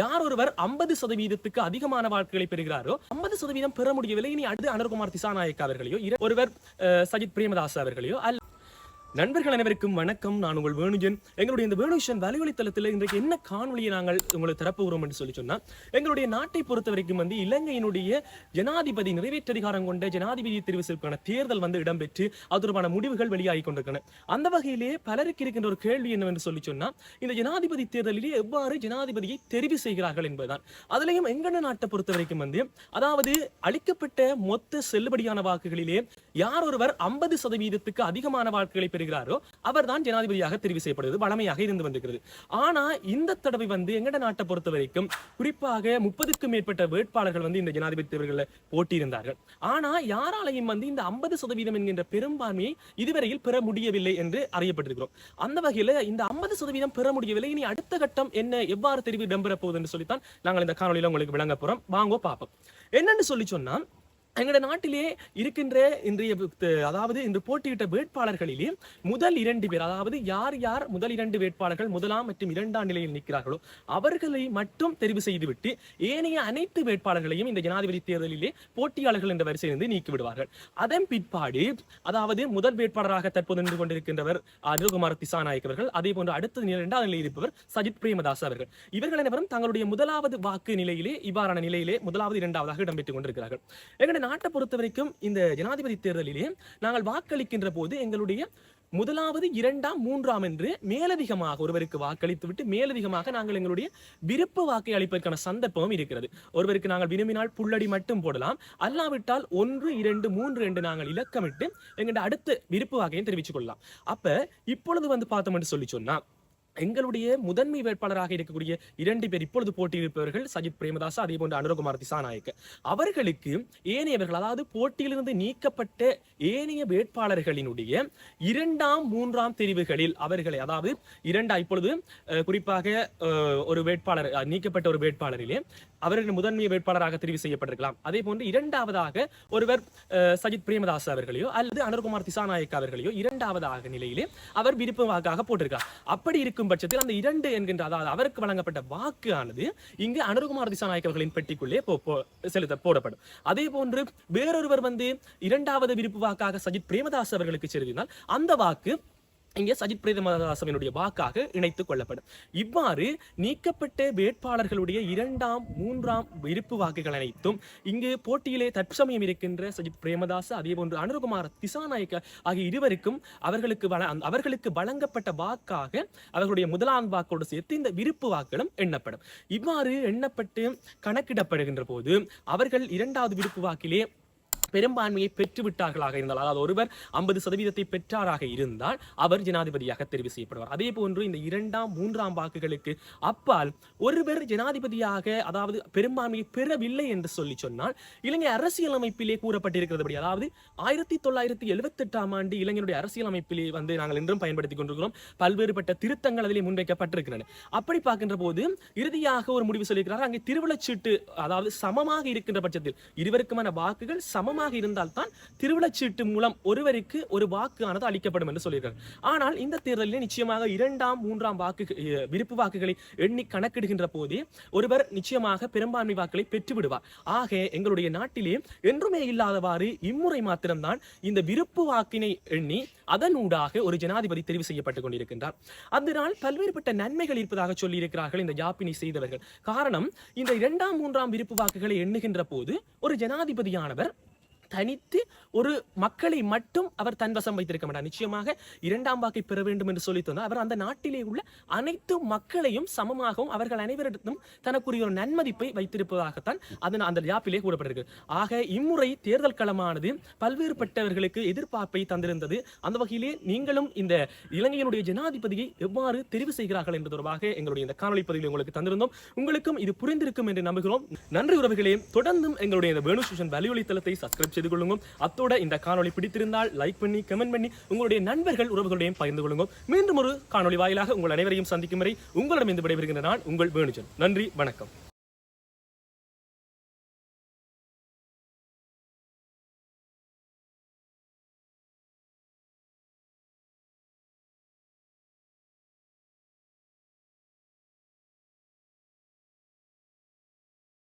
யார் ஒருவர் ஐம்பது சதவீதத்துக்கு அதிகமான வாக்குகளை பெறுகிறாரோ ஐம்பது சதவீதம் பெற முடியவில்லை. இனி அடுத்து அனுர்குமார் திசாநாயக் அவர்களையோ ஒருவர் சஜித் பிரேமதாஸ் அவர்களையோ அல்ல நண்பர்கள் அனைவருக்கும் வணக்கம். நான் உங்கள் வேணுஜன். எங்களுடைய இந்த வேணுஷன் வலைவழித்தளத்தில் இன்றைக்கு என்ன காணொலியை நாங்கள் உங்களுக்கு தரப்போகிறோம் என்று சொல்லி சொன்னா எங்களுடைய நாட்டை பொறுத்த வரைக்கும் வந்து இலங்கையினுடைய ஜனாதிபதி நிறைவேற்றதிகாரம் கொண்ட ஜனாதிபதி தெரிவு செய்வதற்கான தேர்தல் வந்து இடம்பெற்று அது தொடர்பான முடிவுகள் வெளியாகி கொண்டிருக்கின்றன. அந்த வகையிலேயே பலருக்கு இருக்கின்ற ஒரு கேள்வி என்னவென்று சொல்லி சொன்னா இந்த ஜனாதிபதி தேர்தலிலே எவ்வாறு ஜனாதிபதியை தெரிவு செய்கிறார்கள் என்பதுதான். அதுலயும் எங்கட நாட்டை பொறுத்த வரைக்கும் வந்து அதாவது அளிக்கப்பட்ட மொத்த செல்லுபடியான வாக்குகளிலே யார் ஒருவர் ஐம்பது சதவீதத்துக்கு அதிகமான வாக்குகளை வருகிறாரோ அவர் தான் ஜனாதிபதியாக தெரிவு செய்யப்படுவது வளமையாக இருந்து வந்திருக்கிறது. ஆனா இந்த தடவை வந்து எங்கட நாட்டை பொறுத்த வரைக்கும் குறிப்பாக முப்பதுக்கும் மேற்பட்ட வேட்பாளர்கள் வந்து இந்த ஜனாதிபதி தேர்தல்களில் போட்டியிருந்தார்கள். ஆனா யாராலையும் வந்து இந்த ஐம்பது சதவீதம் என்கின்ற பெரும்பான்மையை இதுவரையில் பெற முடியவில்லை என்று அறியப்பட்டிருக்கிறோம். அந்த வகையில் இந்த ஐம்பது சதவீதம் பெற முடியவில்லை. இனி அடுத்த கட்டம் என்ன எவ்வாறு தெரிவு இடம்பெற போகுது என்று சொல்லித்தான் நாங்கள் இந்த காணொலியில் உங்களுக்கு விளங்க போறோம். வாங்கோ பார்ப்போம். என்னன்னு சொல்லி சொன்னா எங்களோட நாட்டிலே இருக்கின்ற இன்றைய அதாவது இன்று போட்டியிட்ட வேட்பாளர்களிலே முதல் இரண்டு பேர் அதாவது யார் யார் முதல் இரண்டு வேட்பாளர்கள் முதலாம் மற்றும் இரண்டாம் நிலையில் நிற்கிறார்களோ அவர்களை மட்டும் தெரிவு செய்துவிட்டு ஏனைய அனைத்து வேட்பாளர்களையும் இந்த ஜனாதிபதி தேர்தலிலே போட்டியாளர்கள் என்ற வரிசையிலிருந்து நீக்கிவிடுவார்கள். அதன் பிற்பாடு அதாவது முதல் வேட்பாளராக தற்போது நின்று கொண்டிருக்கின்றவர் அனுகுமார் திசாநாயக் அவர்கள் அதே போன்று அடுத்த நிலை இரண்டாவது நிலையில் இருப்பவர் சஜித் பிரேமதாஸ் அவர்கள். இவர்கள் அனைவரும் தங்களுடைய முதலாவது வாக்கு நிலையிலே இவ்வாறான நிலையிலே முதலாவது இரண்டாவதாக இடம்பெற்றுக் கொண்டிருக்கிறார்கள். நாட்டை பொறுத்த வரைக்கும் இந்த ஜனாதிபதி தேர்தலிலே நாங்கள் வாக்களிக்கின்ற போது எங்களுடைய முதலாவது இரண்டாம் மூன்றாம் என்று மேலதிகமாக ஒருவருக்கு வாக்களித்து விட்டு மேலதிகமாக நாங்கள் எங்களுடைய விருப்ப வாக்கை அளிப்பதற்கான சந்தர்ப்பமும் இருக்கிறது. ஒருவருக்கு நாங்கள் விரும்பினால் புள்ளடி மட்டும் போடலாம். அல்லாவிட்டால் ஒன்று இரண்டு மூன்று என்று நாங்கள் இலக்கமிட்டு எங்களுடைய அடுத்த விருப்ப வாக்கையும் தெரிவித்துக் கொள்ளலாம். அப்ப இப்பொழுது வந்து பார்த்தோம் என்று சொல்லி சொன்னா எங்களுடைய முதன்மை வேட்பாளராக இருக்கக்கூடிய இரண்டு பேர் இப்பொழுது போட்டியிருப்பவர்கள் சஜித் பிரேமதாஸ் அதே போன்று அனுரகுமார் திசாநாயக்க. அவர்களுக்கு ஏனையவர்கள் அதாவது போட்டியிலிருந்து நீக்கப்பட்ட ஏனைய வேட்பாளர்களினுடைய இரண்டாம் மூன்றாம் தெரிவுகளில் அவர்களை அதாவது இரண்டா இப்பொழுது குறிப்பாக ஒரு வேட்பாளர் நீக்கப்பட்ட ஒரு வேட்பாளரிலே அவர்கள் முதன்மை வேட்பாளராக தெரிவு செய்யப்பட்டிருக்கலாம். அதே போன்று இரண்டாவதாக ஒருவர் சஜித் பிரேமதாஸ் அவர்களையோ அல்லது அனுர்குமார் திசாநாயக் அவர்களையோ இரண்டாவதாக நிலையிலே அவர் விருப்பமாக வாக்காக போட்டிருக்கார் அப்படி இருக்கும் பட்சத்தில் அந்த இரண்டு என்கின்ற அதாவது அவருக்கு வழங்கப்பட்ட வாக்கு ஆனது இங்கு அனுருகுமார் திசாநாயக் அவர்களின் பெட்டிக்குள்ளே போ- செலுத்த போடப்படும். அதே போன்று வேறொருவர் வந்து இரண்டாவது விருப்பு வாக்காக சஜித் பிரேமதாஸ் அவர்களுக்கு செலுத்தினால் அந்த வாக்கு இங்கே சஜித் பிரேமதாசவனுடைய வாக்காக இணைத்துக் கொள்ளப்படும். இவ்வாறு நீக்கப்பட்ட வேட்பாளர்களுடைய இரண்டாம் மூன்றாம் விருப்பு வாக்குகள் அனைத்தும் இங்கு போட்டியிலே தற்சமயம் இருக்கின்ற சஜித் பிரேமதாஸ் அதே போன்று அனுர்குமார் திசாநாயக்க ஆகிய இருவருக்கும் அவர்களுக்கு வழ அவர்களுக்கு வழங்கப்பட்ட வாக்காக அவர்களுடைய முதலாம் வாக்கோடு சேர்த்து இந்த விருப்பு வாக்குகளும் எண்ணப்படும். இவ்வாறு எண்ணப்பட்டு கணக்கிடப்படுகின்ற போது அவர்கள் இரண்டாவது விருப்பு வாக்கிலே பெரும்பான்மையை பெற்று விட்டார்களாக இருந்தால் அதாவது ஒருவர் ஐம்பது சதவீதத்தை பெற்றாராக இருந்தால் அவர் ஜனாதிபதியாக தெரிவு செய்யப்படுவார். அதே போன்று இந்த இரண்டாம் மூன்றாம் வாக்குகளுக்கு அப்பால் ஒருவர் ஜனாதிபதியாக அதாவது பெரும்பான்மையை பெறவில்லை என்று சொல்லி சொன்னால் இலங்கை அரசியலமைப்பிலே கூறப்பட்டிருக்கிறதுபடி அதாவது ஆயிரத்தி தொள்ளாயிரத்தி எழுபத்தி எட்டாம் ஆண்டு இலங்கையினுடைய அரசியலமைப்பிலே வந்து நாங்கள் இன்றும் பயன்படுத்திக் கொண்டிருக்கிறோம். பல்வேறுபட்ட திருத்தங்கள் அதிலே முன்வைக்கப்பட்டிருக்கின்றன. அப்படி பார்க்கின்ற போது இறுதியாக ஒரு முடிவு சொல்லியிருக்கிறார். அங்கே திருவிழச்சீட்டு அதாவது சமமாக இருக்கின்ற பட்சத்தில் இருவருக்குமான வாக்குகள் சமமாக சமமாக இருந்தால்தான் திருவிழச்சீட்டு மூலம் ஒருவருக்கு ஒரு வாக்கானது அளிக்கப்படும் என்று சொல்லியிருக்கார் ஆனால் இந்த தேர்தலில் நிச்சயமாக இரண்டாம் மூன்றாம் வாக்கு விருப்பு வாக்குகளை எண்ணி கணக்கிடுகின்ற போதே ஒருவர் நிச்சயமாக பெரும்பான்மை வாக்குகளை பெற்றுவிடுவார். ஆக எங்களுடைய நாட்டிலே என்றுமே இல்லாதவாறு இம்முறை மாத்திரம்தான் இந்த விருப்பு வாக்கினை எண்ணி அதனூடாக ஒரு ஜனாதிபதி தெரிவு செய்யப்பட்டுக் கொண்டிருக்கின்றார். அதனால் பல்வேறுபட்ட நன்மைகள் இருப்பதாக சொல்லியிருக்கிறார்கள் இந்த ஜாப்பினை செய்தவர்கள். காரணம் இந்த இரண்டாம் மூன்றாம் விருப்பு வாக்குகளை எண்ணுகின்ற போது ஒரு ஜனாதிபதியானவர் தனித்து ஒரு மக்களை மட்டும் அவர் தன்வசம் வைத்திருக்க மாட்டார். நிச்சயமாக இரண்டாம் வாக்கை பெற வேண்டும் என்று சொல்லி தந்தார். அவர் அந்த நாட்டிலே உள்ள அனைத்து மக்களையும் சமமாகவும் அவர்கள் அனைவரிடத்தும் தனக்குரிய ஒரு நன்மதிப்பை வைத்திருப்பதாகத்தான் அதன் அந்த யாப்பிலே கூறப்பட்டிருக்கு. ஆக இம்முறை தேர்தல் களமானது பல்வேறுபட்டவர்களுக்கு எதிர்பார்ப்பை தந்திருந்தது. அந்த வகையிலே நீங்களும் இந்த இலங்கையினுடைய ஜனாதிபதியை எவ்வாறு தெரிவு செய்கிறார்கள் என்பது தொடர்பாக எங்களுடைய இந்த காணொலி பதிவில் உங்களுக்கு தந்திருந்தோம். உங்களுக்கும் இது புரிந்திருக்கும் என்று நம்புகிறோம். நன்றி உறவுகளே. தொடர்ந்தும் எங்களுடைய இந்த வேணு ஸ்டேஷன் வலியுறுத்தலத்தை சப்ஸ்கிரைப் செய்து கொள்ளுங்கள். அத்தோடு இந்த காணொலி பிடித்திருந்தால் லைக் பண்ணி கமெண்ட் பண்ணி உங்களுடைய நண்பர்கள் உறவுகளுடையும் பகிர்ந்து கொள்ளுங்க மீண்டும் ஒரு காணொளி வாயிலாக உங்கள் அனைவரையும் சந்திக்கும் வரை உங்களிடம் இருந்து விடைபெறுகின்ற நான் உங்கள் வேணுஜன். நன்றி வணக்கம்.